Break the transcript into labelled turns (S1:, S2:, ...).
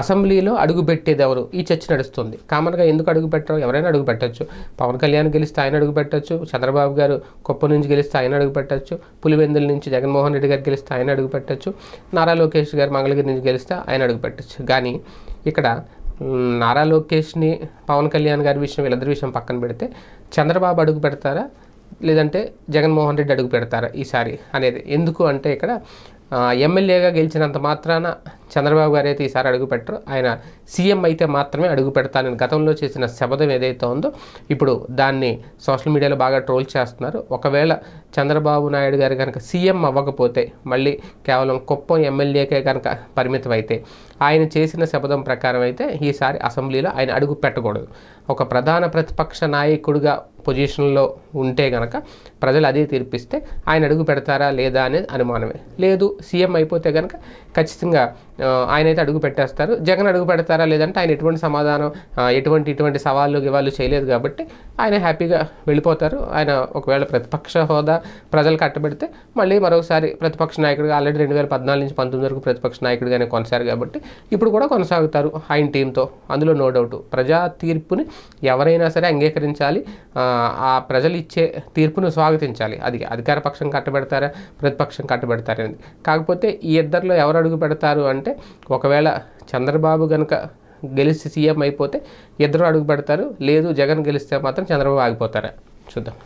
S1: అసెంబ్లీలో అడుగు పెట్టేది ఎవరు ఈ చర్చ నడుస్తుంది. కామన్గా ఎందుకు అడుగు పెట్టరు ఎవరైనా అడుగు పెట్టచ్చు పవన్ కళ్యాణ్ గెలిస్తే ఆయన అడుగు పెట్టచ్చు చంద్రబాబు గారు కుప్ప నుంచి గెలిస్తే ఆయన అడుగు పెట్టచ్చు పులివెందుల నుంచి జగన్మోహన్ రెడ్డి గారు గెలిస్తే ఆయన అడుగు పెట్టచ్చు నారా లోకేష్ గారు మంగళగిరి నుంచి గెలిస్తే ఆయన అడుగు పెట్టచ్చు కానీ ఇక్కడ నారా లోకేష్ని పవన్ కళ్యాణ్ గారి విషయం వీళ్ళిద్దరి విషయం పక్కన పెడితే చంద్రబాబు అడుగు పెడతారా? లేదంటే జగన్మోహన్ రెడ్డి అడుగు పెడతారా ఈసారి అనేది? ఎందుకు అంటే ఇక్కడ ఎమ్మెల్యేగా గెలిచినంత మాత్రాన చంద్రబాబు గారు అయితే ఈసారి అడుగు పెట్టరు. ఆయన సీఎం అయితే మాత్రమే అడుగు పెడతానని గతంలో చేసిన శబదం ఏదైతే ఉందో ఇప్పుడు దాన్ని సోషల్ మీడియాలో బాగా ట్రోల్ చేస్తున్నారు. ఒకవేళ చంద్రబాబు నాయుడు గారు కనుక సీఎం అవ్వకపోతే మళ్ళీ కేవలం కుప్పం ఎమ్మెల్యేకే కనుక పరిమితం అయితే ఆయన చేసిన శపథం ప్రకారం అయితే ఈసారి అసెంబ్లీలో ఆయన అడుగు పెట్టకూడదు. ఒక ప్రధాన ప్రతిపక్ష నాయకుడిగా పొజిషన్లో ఉంటే కనుక ప్రజలు అదే తీర్పిస్తే ఆయన అడుగు పెడతారా లేదా అనేది అనుమానమే. లేదు సీఎం అయిపోతే కనుక ఖచ్చితంగా ఆయనైతే ఆయన అయితే అడుగు పెట్టేస్తారు. జగన్ అడుగు పెడతారా లేదంటే ఆయన ఎటువంటి సమాధానం ఎటువంటి ఇటువంటి సవాళ్ళు గివాళ్ళు చేయలేదు కాబట్టి ఆయన హ్యాపీగా వెళ్ళిపోతారు. ఆయన ఒకవేళ ప్రతిపక్ష హోదా ప్రజలు కట్టబెడితే మళ్ళీ మరొకసారి ప్రతిపక్ష నాయకుడిగా ఆల్రెడీ రెండు వేల పద్నాలుగు నుంచి పంతొమ్మిది వరకు ప్రతిపక్ష నాయకుడిగానే కొనసాగారు కాబట్టి ఇప్పుడు కూడా కొనసాగుతారు ఆయన టీంతో అందులో నో డౌట్. ప్రజా తీర్పుని ఎవరైనా సరే అంగీకరించాలి. ఆ, ప్రజలు ఇచ్చే తీర్పును స్వాగతించాలి. అది అధికార పక్షం కట్టబెడతారా? ప్రతిపక్షం కట్టబెడతారనేది కాకపోతే ఈ ఇద్దరిలో ఎవరు అడుగు పెడతారు అంటే ఒకవేళ చంద్రబాబు కనుక గెలిచి సీఎం అయిపోతే ఇద్దరు అడుగు పెడతారు. లేదు జగన్ గెలిస్తే మాత్రం చంద్రబాబు ఆగిపోతారా? చూద్దాం.